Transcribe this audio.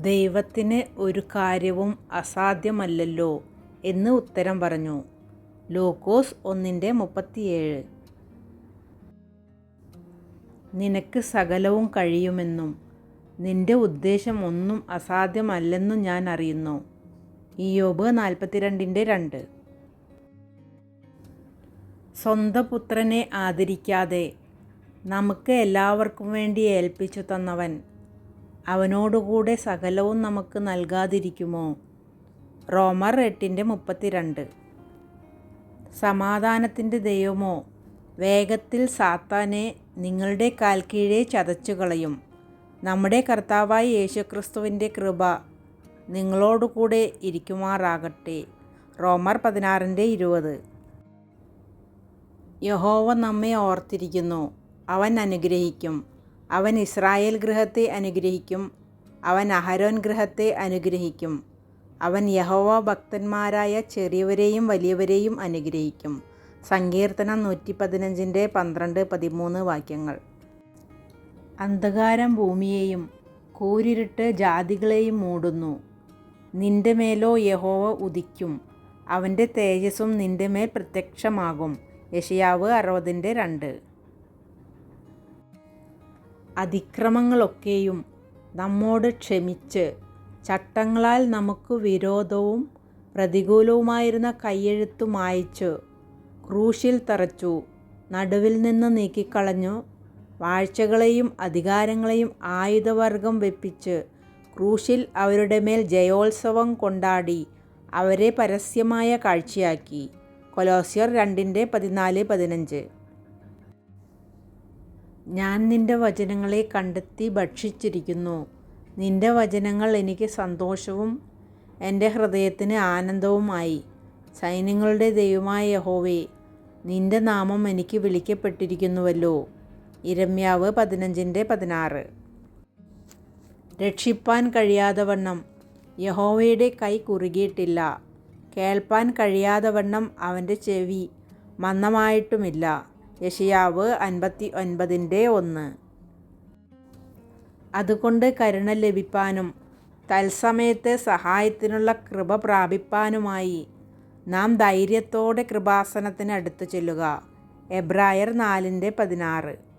ദൈവത്തിന് ഒരു കാര്യവും അസാധ്യമല്ലല്ലോ എന്ന് ഉത്തരം പറഞ്ഞു. ലൂക്കോസ് ഒന്നിന്റെ മുപ്പത്തിയേഴ്. നിനക്ക് സകലവും കഴിയുമെന്നും നിന്റെ ഉദ്ദേശം ഒന്നും അസാധ്യമല്ലെന്നും ഞാൻ അറിയുന്നു. ഇയോബ് നാൽപ്പത്തിരണ്ടിന്റെ രണ്ട്. സ്വന്തം പുത്രനെ ആദരിക്കാതെ നമുക്ക് എല്ലാവർക്കും വേണ്ടി ഏൽപ്പിച്ചു തന്നവൻ അവനോടുകൂടെ സകലവും നമുക്ക് നൽകാതിരിക്കുമോ? റോമർ എട്ടിന്റെ മുപ്പത്തിരണ്ട്. സമാധാനത്തിന്റെ ദൈവമോ? വേഗത്തിൽ സാത്താനെ നിങ്ങളുടെ കാൽക്കീഴെ ചതച്ചു കളയും നമ്മുടെ കർത്താവായ യേശുക്രിസ്തുവിന്റെ കൃപ നിങ്ങളോടുകൂടെ ഇരിക്കുമാറാകട്ടെ. റോമർ പതിനാറിന്റെ ഇരുപത്. യഹോവ നമ്മെ ഓർത്തിരിക്കുന്നു. അവൻ അനുഗ്രഹിക്കും. അവൻ ഇസ്രായേൽ ഗൃഹത്തെ അനുഗ്രഹിക്കും അവൻ അഹരോൻ ഗൃഹത്തെ അനുഗ്രഹിക്കും അവൻ യഹോവ ഭക്തന്മാരായ ചെറിയവരെയും വലിയവരെയും അനുഗ്രഹിക്കും. സങ്കീർത്തനം നൂറ്റി പതിനഞ്ചിന്റെ പന്ത്രണ്ട് പതിമൂന്ന് വാക്യങ്ങൾ. അന്ധകാരം ഭൂമിയെയും കൂരിരുട്ട് ജാതികളെയും മൂടുന്നു. നിന്റെ മേലോ യഹോവ ഉദിക്കും. അവന്റെ തേജസ്സും നിന്റെ മേൽ പ്രത്യക്ഷമാകും. യഷിയാവ് അറുപതിന്റെ രണ്ട്. അതിക്രമങ്ങളൊക്കെയും നമ്മോട് ക്ഷമിച്ച് ചട്ടങ്ങളാൽ നമുക്ക് വിരോധവും പ്രതികൂലവുമായിരുന്ന കയ്യെഴുത്തു മായ്ച്ചു ക്രൂശിൽ തറച്ചു നടുവിൽ നിന്ന് നീക്കിക്കളഞ്ഞു വാഴ്ചകളെയും അധികാരങ്ങളെയും ആയുധവർഗം വെപ്പിച്ച് ക്രൂശിൽ അവരുടെ മേൽ ജയോത്സവം കൊണ്ടാടി അവരെ പരസ്യമായ കാഴ്ചയാക്കി. കൊലോസ്യർ രണ്ടിന്റെ പതിനാല് പതിനഞ്ച്. ഞാൻ നിന്റെ വചനങ്ങളെ കണ്ടെത്തി ഭക്ഷിച്ചിരിക്കുന്നു. നിന്റെ വചനങ്ങൾ എനിക്ക് സന്തോഷവും എന്റെ ഹൃദയത്തിന് ആനന്ദവുമായി. സൈന്യങ്ങളുടെ ദൈവമായ യഹോവേ നിന്റെ നാമം എനിക്ക് വിളിക്കപ്പെട്ടിരിക്കുന്നുവല്ലോ. ഇരമ്യാവ് പതിനഞ്ചിന്റെ പതിനാറ്. രക്ഷിപ്പാൻ കഴിയാതെ വണ്ണം യഹോവയുടെ കൈ കുറുകിയിട്ടില്ല. കേൾപ്പാൻ കഴിയാതെ വണ്ണം അവന്റെ ചെവി മന്ദമായിട്ടുമില്ല. യഷിയാവ് അൻപത്തി ഒൻപതിന്റെ ഒന്ന്. അതുകൊണ്ട് കരുണ ലഭിപ്പാനും തത്സമയത്ത് സഹായത്തിനുള്ള കൃപ പ്രാപിപ്പാനുമായി നാം ധൈര്യത്തോടെ കൃപാസനത്തിന് അടുത്ത് ചെല്ലുക. എബ്രായർ നാലിന്റെ പതിനാറ്.